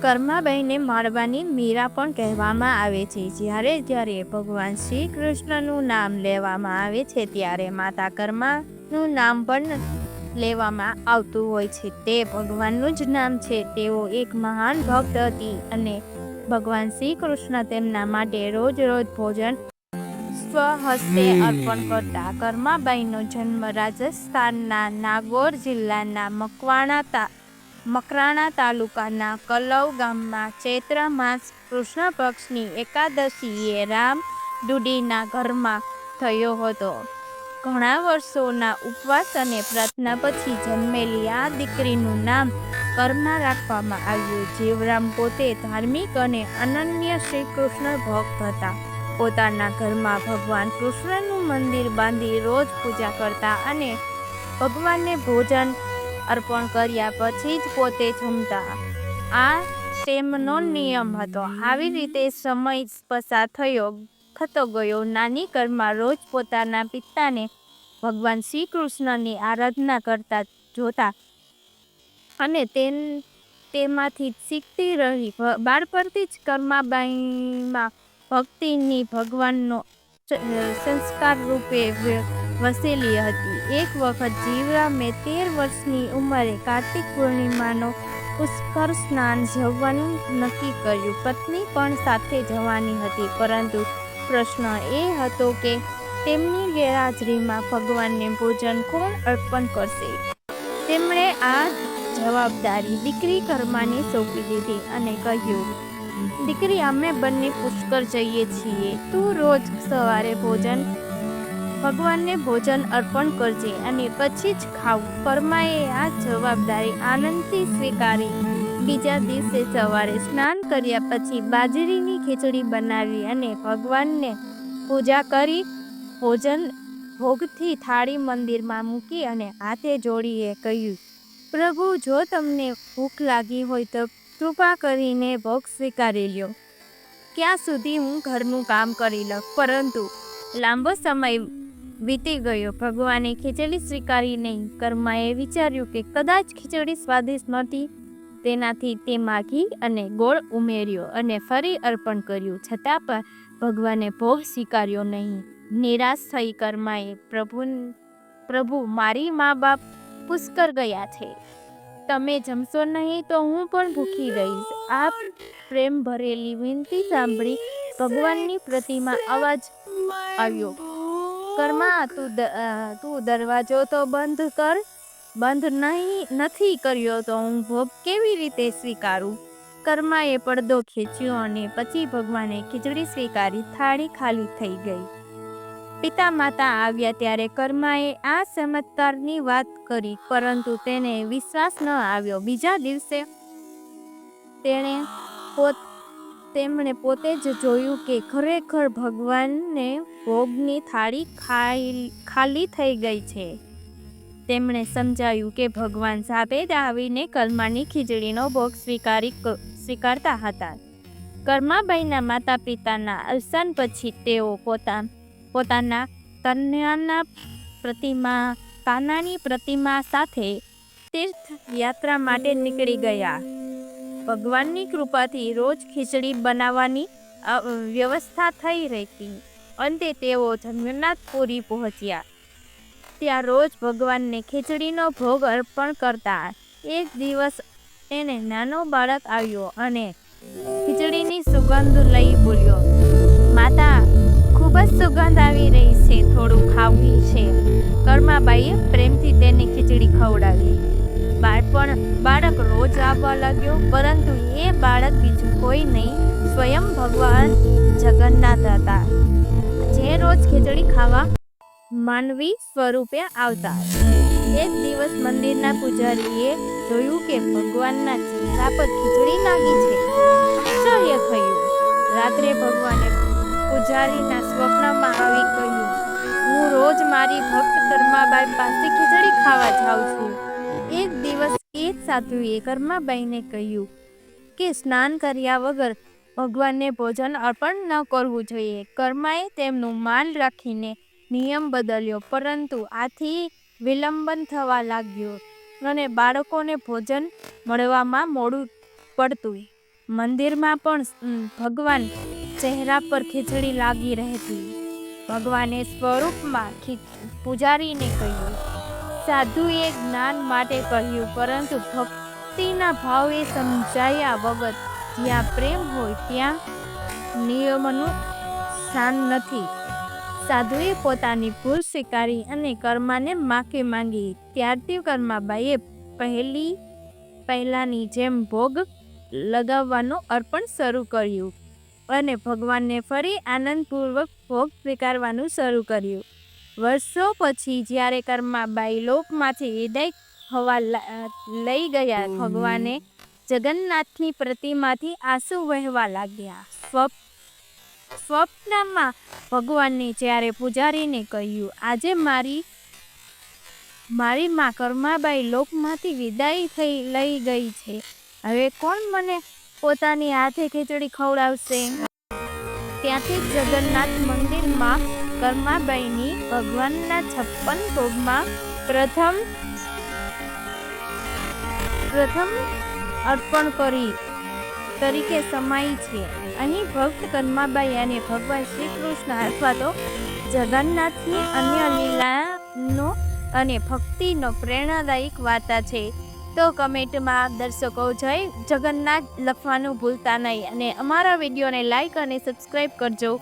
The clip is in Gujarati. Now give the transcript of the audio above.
કર્માબાઈને માળવાની મીરા પણ કહેવામાં આવે છે. જ્યારે જ્યારે ભગવાન શ્રી કૃષ્ણનું નામ લેવામાં આવે છે, ત્યારે માતા કર્માનું નામ પણ લેવામાં આવતું હોય છે. તે ભગવાનનું જ નામ છે. તેઓ એક મહાન ભક્ત હતી અને ભગવાન શ્રી કૃષ્ણ તેમના માટે રોજ રોજ ભોજન સ્વહસ્તે અર્પણ કરતા. કર્માબાઈનો જન્મ રાજસ્થાનના નાગોર જિલ્લાના મકવાણા મકરાણા તાલુકાના કલવ ગામમાં ચૈત્ર માસ કૃષ્ણ પક્ષની એકાદશીએ રામ દુડીના ઘરમાં થયો હતો. ઘણા વર્ષોના ઉપવાસ અને પ્રાર્થના પછી જન્મેલી આ દીકરીનું નામ કર્મા રાખવામાં આવ્યું, જીવરામ પોતે ધાર્મિક અને અનન્ય શ્રી કૃષ્ણ ભક્ત હતા. પોતાના ઘરમાં ભગવાન કૃષ્ણનું મંદિર બાંધી રોજ પૂજા કરતા અને ભગવાનને ભોજન અર્પણ કર્યા પછી જ પોતે જમતા. આ તેમનો નિયમ હતો. આવી રીતે સમય પસાર થયો, થતો ગયો. નાની ઘરમાં રોજ પોતાના પિતાને ભગવાન શ્રી કૃષ્ણની આરાધના કરતા જોતા અને તેન, તેમાંથી શીખતી રહી. બાળપણથી જ કર્માબાઈમાં ભક્તિની ભગવાનનો સંસ્કાર રૂપે વસેલી હતી. એક વખત જીવરામે તેર વર્ષની ઉંમરે કાર્તિક પૂર્ણિમાનો પુષ્કર સ્નાન જવાનું નક્કી કર્યું. પત્ની પણ સાથે જવાની હતી, પરંતુ પ્રશ્ન એ હતો કે તેમની ગેરહાજરીમાં ભગવાનને ભોજન કોણ અર્પણ કરશે? તેમણે આ જવાબદારી દીકરી કર્માને સોંપી દીધી અને કહ્યું, દીકરી, અમે બંને પુષ્કર જઈએ છીએ. તું રોજ સવારે ભોજન ભગવાનને ભોજન અર્પણ કરજે અને પછી જ ખાવું. પરમાએ આ જવાબદારી આનંદથી સ્વીકારી. બીજા દિવસે સવારે સ્નાન કર્યા પછી બાજરીની ખીચડી બનાવી અને ભગવાનને પૂજા કરી ભોજન ભોગથી થાળી મંદિરમાં મૂકી અને હાથે જોડીએ કહ્યું, પ્રભુ, જો તમને ભૂખ લાગી હોય તો કૃપા કરીને ભોગ સ્વીકારી લ્યો. ક્યાં સુધી હું ઘરનું કામ કરી લઉં? પરંતુ લાંબો સમય વીતી ગયો. ભગવાને ખીચડી સ્વીકારી નહીં. કર્માએ વિચાર્યું કે કદાચ ખીચડી સ્વાદિષ્ટ નહોતી. તેનાથી તેમાં ઘી અને ગોળ ઉમેર્યો અને ફરી અર્પણ કર્યું. છતાં પણ ભગવાને ભોગ સ્વીકાર્યો નહીં. નિરાશ થઈ કર્માએ, પ્રભુ પ્રભુ, મારી મા બાપ પુષ્કર ગયા છે. તમે જમશો નહીં તો હું પણ ભૂખી રહીશ. આ પ્રેમ ભરેલી વિનંતી સાંભળી ભગવાનની પ્રતિમા અવાજ આવ્યો. કર્મા તું તું દરવાજો તો બંધ કર. બંધ નહીં, નથી કર્યો તો હું ભોગ કેવી રીતે સ્વીકારું? કર્માએ પડદો ખેંચ્યો અને પછી ભગવાને ખીચડી સ્વીકારી, થાળી ખાલી થઈ ગઈ. પિતા માતા આવ્યા ત્યારે કર્માએ આ ચમત્કારની વાત કરી, પરંતુ તેને વિશ્વાસ ન આવ્યો. બીજા દિવસે તેણે પોત તેમણે પોતે જ જોયું કે ખરેખર ભગવાનને ભોગની થાળી ખાઈ, ખાલી થઈ ગઈ છે. તેમણે સમજાયું કે ભગવાન સાબેદ આવીને કર્માની ખીચડીનો ભોગ સ્વીકારી સ્વીકારતા હતા. કર્માબાઈના માતા પિતાના અવસાન પછી તેઓ પોતા, પોતાના કન્યાના પ્રતિમા, કાનાની પ્રતિમા સાથે તીર્થ યાત્રા માટે નીકળી ગયા. ભગવાનની કૃપાથી રોજ ખીચડી બનાવવાની વ્યવસ્થા થઈ રહેતી. અંતે તેઓ જગન્નાથપુરી પહોંચ્યા. ત્યાં રોજ ભગવાનને ખીચડીનો ભોગ અર્પણ કરતા એક દિવસ એને નાનો બાળક આવ્યો અને ખીચડીની સુગંધ લઈ બોલ્યો, માતા, ખૂબ જ સુગંધ આવી રહી છે. રોજ આવવા લાગ્યો, પરંતુ એ બાળક બીજું કોઈ નહીં, સ્વયં ભગવાન જગન્નાથ હતા. જે રોજ ખીચડી ખાવા માનવી સ્વરૂપે આવતા. એક દિવસ મંદિરના પૂજારીએ જોયું કે ભગવાનના ચહેરા પર ખીચડી લાગી છે. આશ્ચર્ય થયું. રાત્રે ભગવાને પૂજારીના સ્વપ્નમાં આવી કહ્યું, હું રોજ મારી ભક્ત ધર્માબાઈ પાસે ખીચડી ખાવા જાઉં છું. એક સાધુએ કર્માબાઈને કહ્યું કે સ્નાન કર્યા વગર ભગવાનને ભોજન અર્પણ ન કરવું જોઈએ. કર્માએ તેમનું માન રાખીને નિયમ બદલ્યો, પરંતુ આથી વિલંબન થવા લાગ્યો અને બાળકોને ભોજન મળવામાં મોડું પડતું. મંદિરમાં પણ ભગવાન ચહેરા પર ખીચડી લાગી રહેતી. ભગવાને સ્વરૂપમાં પૂજારીને કહ્યું સાધુએ જ્ઞાન માટે કહ્યું, પરંતુ ભક્તિના ભાવે સમજાયા વગર જ્યાં પ્રેમ હોય ત્યાં નિયમોનું સ્થાન નથી. સાધુએ પોતાની ભૂલ સ્વીકારી અને કર્માને માફી માંગી. ત્યારથી કર્માબાઈએ પહેલી, પહેલાની જેમ ભોગ લગાવવાનું અર્પણ શરૂ કર્યું અને ભગવાનને ફરી આનંદપૂર્વક ભોગ સ્વીકારવાનું શરૂ કર્યું. વર્ષો પછી જ્યારે કર્માબાઈ લોકમાંથી વિદાય લા- લઈ ગયા ભગવાને જગન્નાથની પ્રતિમાથી આંસુ વહેવા લાગ્યા. સ્વપ સ્વપ્નમાં ભગવાનને જ્યારે પૂજારીને કહ્યું આજે મારી મારી માં કર્માબાઈ લોકમાંથી વિદાય થઈ લઈ ગઈ છે. હવે કોણ મને પોતાની હાથે ખીચડી ખવડાવશે? ત્યાંથી જગન્નાથ મંદિરમાં કર્માબાઈની ભગવાનના છપ્પન ભોગમાં પ્રથમ પ્રથમ અર્પણ કરી તરીકે સમાઈ છે. અહીં ભક્ત કર્માબાઈ અને ભગવાન શ્રી કૃષ્ણ અથવા તો જગન્નાથની અન્ય લીલાનો અને ભક્તિનો પ્રેરણાદાયક વાર્તા છે. તો કમેન્ટમાં દર્શકો જય જગન્નાથ લખવાનું ભૂલતા નહીં અને અમારા વિડીયોને લાઈક અને સબસ્ક્રાઈબ કરજો.